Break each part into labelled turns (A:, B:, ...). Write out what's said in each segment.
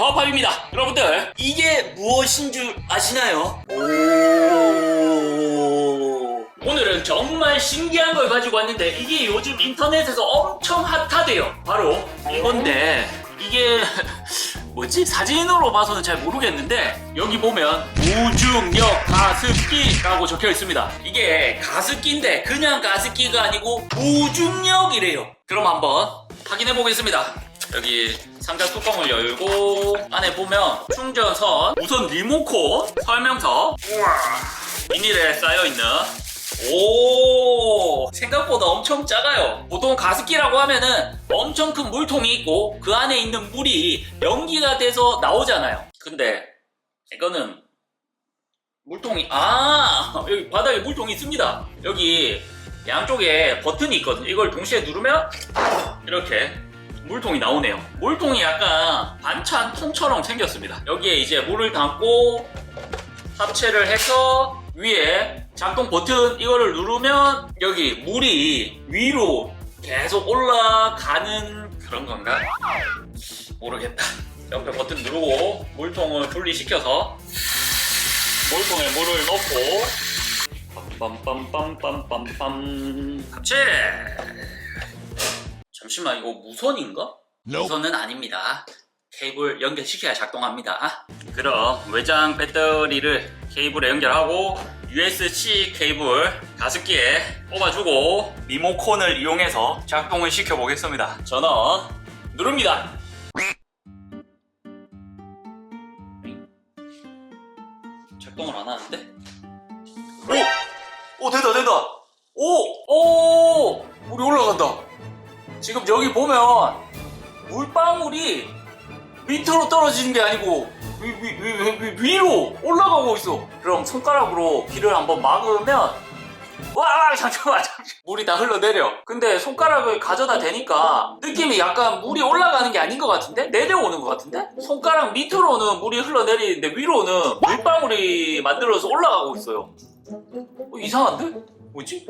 A: 허팝입니다. 여러분들 이게 무엇인 줄 아시나요? 오... 오늘은 정말 신기한 걸 가지고 왔는데 이게 요즘 인터넷에서 엄청 핫하대요. 바로 이건데 이게 뭐지? 사진으로 봐서는 잘 모르겠는데 여기 보면 무중력 가습기라고 적혀 있습니다. 이게 가습기인데 그냥 가습기가 아니고 무중력이래요. 그럼 한번 확인해 보겠습니다. 여기 상자 뚜껑을 열고 안에 보면 충전선, 우선 리모컨, 설명서, 우와, 비닐에 쌓여 있는. 오 생각보다 엄청 작아요. 보통 가습기라고 하면은 엄청 큰 물통이 있고 그 안에 있는 물이 연기가 돼서 나오잖아요. 근데 이거는 물통이 아 여기 바닥에 물통이 있습니다. 여기 양쪽에 버튼이 있거든요. 이걸 동시에 누르면 이렇게 물통이 나오네요 물통이 약간 반찬 통처럼 생겼습니다 여기에 이제 물을 담고 합체를 해서 위에 작동 버튼 이거를 누르면 여기 물이 위로 계속 올라가는 그런 건가? 모르겠다. 옆에 버튼 누르고 물통을 분리시켜서 물통에 물을 넣고 빰빰빰빰빰빰 합체! 잠시만 이거 무선인가? 무선은 아닙니다. 케이블 연결시켜야 작동합니다. 그럼 외장 배터리를 케이블에 연결하고 USB-C 케이블 가습기에 꼽아주고 리모컨을 이용해서 작동을 시켜보겠습니다. 전원 누릅니다. 작동을 안 하는데? 오! 오 된다 된다! 오! 오! 물이 올라간다. 지금 여기 보면 물방울이 밑으로 떨어지는 게 아니고 위, 위, 위, 위, 위로 올라가고 있어. 그럼 손가락으로 귀를 한번 막으면 와 잠깐만 잠깐만. 물이 다 흘러내려. 근데 손가락을 가져다 대니까 느낌이 약간 물이 올라가는 게 아닌 것 같은데 내려오는 것 같은데 손가락 밑으로는 물이 흘러내리는데 위로는 물방울이 만들어서 올라가고 있어요. 어, 이상한데? 뭐지?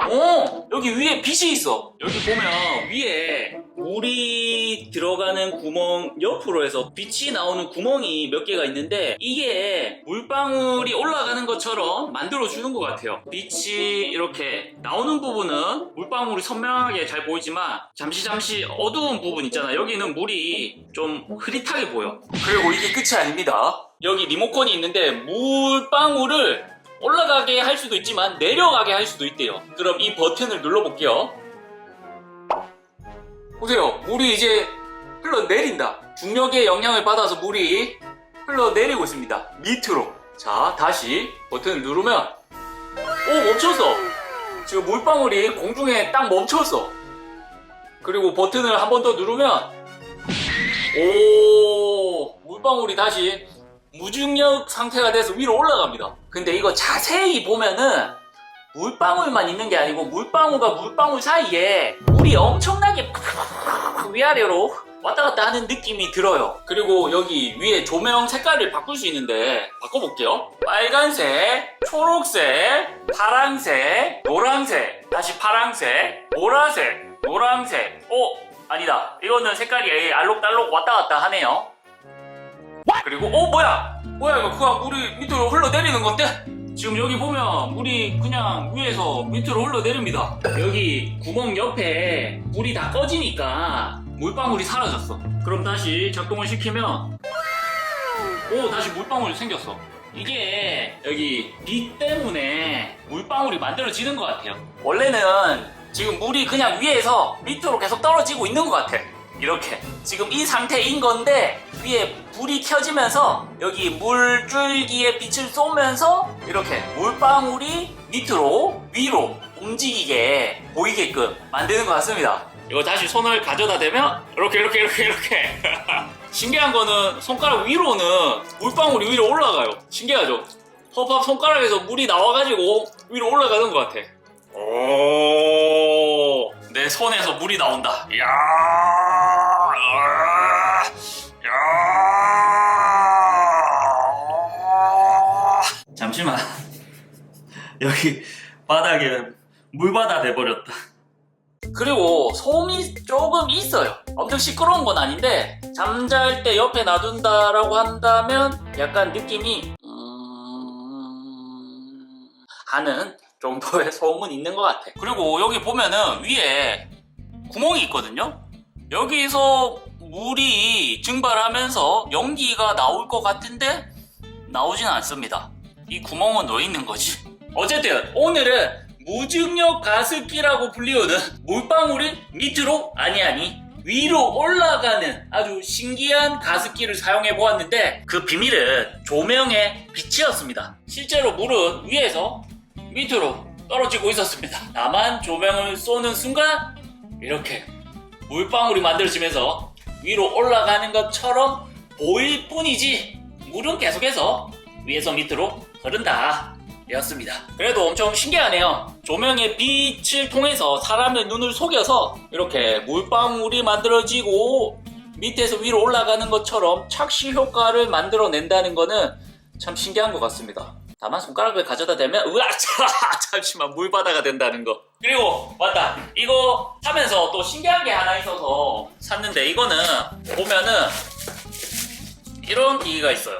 A: 어 여기 위에 빛이 있어. 여기 보면 위에 물이 들어가는 구멍 옆으로 해서 빛이 나오는 구멍이 몇 개가 있는데 이게 물방울이 올라가는 것처럼 만들어 주는 것 같아요. 빛이 이렇게 나오는 부분은 물방울이 선명하게 잘 보이지만 잠시 잠시 어두운 부분 있잖아. 여기는 물이 좀 흐릿하게 보여. 그리고 이게 끝이 아닙니다. 여기 리모컨이 있는데 물방울을 올라가게 할 수도 있지만 내려가게 할 수도 있대요. 그럼 이 버튼을 눌러볼게요. 보세요. 물이 이제 흘러내린다. 중력의 영향을 받아서 물이 흘러내리고 있습니다. 밑으로. 자, 다시 버튼을 누르면 오, 멈췄어. 지금 물방울이 공중에 딱 멈췄어. 그리고 버튼을 한 번 더 누르면 오, 물방울이 다시 무중력 상태가 돼서 위로 올라갑니다. 근데 이거 자세히 보면은 물방울만 있는 게 아니고 물방울과 물방울 사이에 물이 엄청나게 위아래로 왔다 갔다 하는 느낌이 들어요. 그리고 여기 위에 조명 색깔을 바꿀 수 있는데 바꿔볼게요. 빨간색, 초록색, 파랑색, 노란색, 다시 파랑색, 보라색, 노란색. 어? 아니다. 이거는 색깔이 알록달록 왔다 갔다 하네요. 그리고 어 뭐야? 뭐야 이거? 그냥 물이 밑으로 흘러내리는 건데? 지금 여기 보면 물이 그냥 위에서 밑으로 흘러내립니다. 여기 구멍 옆에 물이 다 꺼지니까 물방울이 사라졌어. 그럼 다시 작동을 시키면 오 다시 물방울이 생겼어. 이게 여기 빛 때문에 물방울이 만들어지는 것 같아요. 원래는 지금 물이 그냥 위에서 밑으로 계속 떨어지고 있는 것 같아 이렇게 지금 이 상태인 건데 위에 불이 켜지면서 여기 물줄기에 빛을 쏘면서 이렇게 물방울이 밑으로 위로 움직이게 보이게끔 만드는 것 같습니다. 이거 다시 손을 가져다 대면 이렇게 이렇게 이렇게 이렇게. 신기한 거는 손가락 위로는 물방울이 위로 올라가요. 신기하죠? 허팝 손가락에서 물이 나와가지고 위로 올라가는 것 같아. 오, 내 손에서 물이 나온다. 이야, 야. 잠시만. 여기 바닥에 물바다 돼버렸다. 그리고 솜이 조금 있어요. 엄청 시끄러운 건 아닌데 잠잘 때 옆에 놔둔다라고 한다면 약간 느낌이 음... 하는 정도의 소음은 있는 것 같아. 그리고 여기 보면은 위에 구멍이 있거든요. 여기서 물이 증발하면서 연기가 나올 것 같은데 나오진 않습니다. 이 구멍은 왜 있는 거지? 어쨌든 오늘은 무중력 가습기라고 불리우는 물방울이 밑으로 아니 아니 위로 올라가는 아주 신기한 가습기를 사용해 보았는데 그 비밀은 조명의 빛이었습니다. 실제로 물은 위에서 밑으로 떨어지고 있었습니다. 다만 조명을 쏘는 순간 이렇게 물방울이 만들어지면서 위로 올라가는 것처럼 보일 뿐이지 물은 계속해서 위에서 밑으로 흐른다 되었습니다. 그래도 엄청 신기하네요. 조명의 빛을 통해서 사람의 눈을 속여서 이렇게 물방울이 만들어지고 밑에서 위로 올라가는 것처럼 착시 효과를 만들어낸다는 거는 참 신기한 것 같습니다. 다만 손가락을 가져다 대면 으아 잠시만 물바다가 된다는 거. 그리고 맞다 이거 사면서 또 신기한 게 하나 있어서 샀는데 이거는 보면은 이런 기기가 있어요.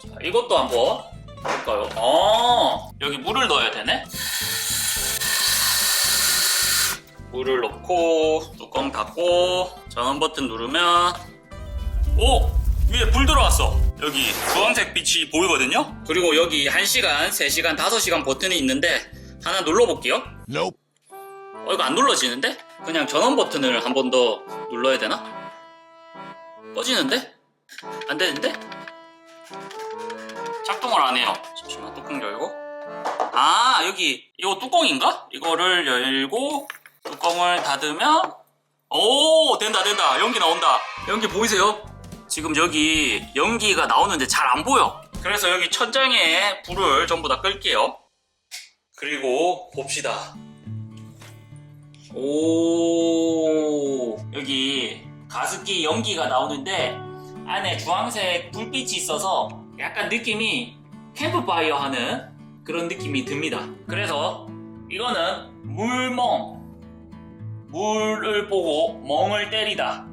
A: 자, 이것도 한번 볼까요? 어 여기 물을 넣어야 되네. 물을 넣고 뚜껑 닫고 전원 버튼 누르면 오! 위에 불 들어왔어. 여기 주황색 빛이 보이거든요? 그리고 여기 1시간, 3시간, 5시간 버튼이 있는데 하나 눌러볼게요.
B: Nope.
A: 어, 이거 안 눌러지는데? 그냥 전원 버튼을 한 번 더 눌러야 되나? 꺼지는데? 안 되는데? 작동을 안 해요. 잠시만 뚜껑 열고. 아, 여기 이거 뚜껑인가? 이거를 열고 뚜껑을 닫으면 오, 된다, 된다. 연기 나온다. 연기 보이세요? 지금 여기 연기가 나오는데 잘 안 보여. 그래서 여기 천장에 불을 전부 다 끌게요. 그리고 봅시다. 오 여기 가습기 연기가 나오는데 안에 주황색 불빛이 있어서 약간 느낌이 캠프파이어 하는 그런 느낌이 듭니다. 그래서 이거는 물멍 물을 보고 멍을 때리다.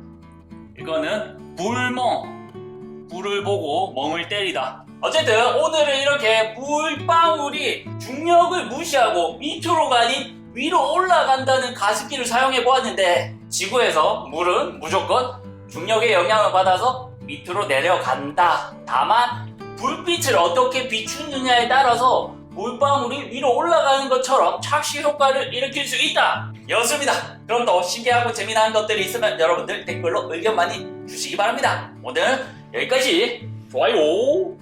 A: 이거는 불멍 불을 보고 멍을 때리다. 어쨌든 오늘은 이렇게 물방울이 중력을 무시하고 밑으로 가니 위로 올라간다는 가습기를 사용해 보았는데 지구에서 물은 무조건 중력의 영향을 받아서 밑으로 내려간다. 다만 불빛을 어떻게 비추느냐에 따라서 물방울이 위로 올라가는 것처럼 착시 효과를 일으킬 수 있다. 였습니다. 그럼 더 신기하고 재미난 것들이 있으면 여러분들 댓글로 의견 많이 주시기 바랍니다. 오늘 여기까지 좋아요.